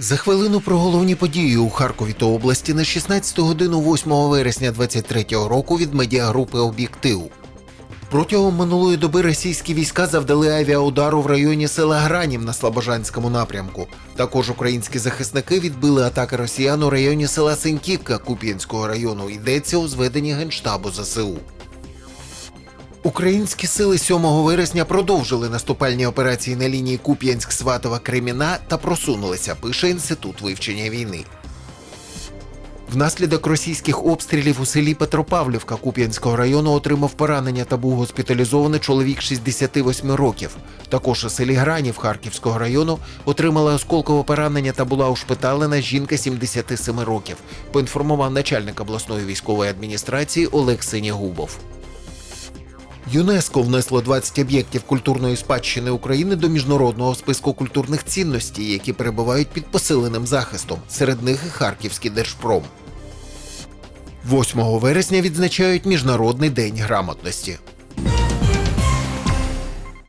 За хвилину про головні події у Харкові та області на 16 годину 8 вересня 23-го року від медіагрупи Об'єктив. Протягом минулої доби російські війська завдали авіаудару в районі села Гранів на Слобожанському напрямку. Також українські захисники відбили атаки росіян у районі села Синьківка Куп'янського району. Йдеться у зведенні генштабу ЗСУ. Українські сили 7 вересня продовжили наступальні операції на лінії Куп'янськ-Сватова Креміна та просунулися, пише Інститут вивчення війни. Внаслідок російських обстрілів у селі Петропавлівка Куп'янського району отримав поранення та був госпіталізований чоловік 68 років. Також у селі Гранів Харківського району отримала осколкове поранення та була ушпиталена жінка 77 років, поінформував начальник обласної військової адміністрації Олег Синягубов. ЮНЕСКО внесло 20 об'єктів культурної спадщини України до міжнародного списку культурних цінностей, які перебувають під посиленим захистом. Серед них і Харківський держпром. 8 вересня відзначають Міжнародний день грамотності.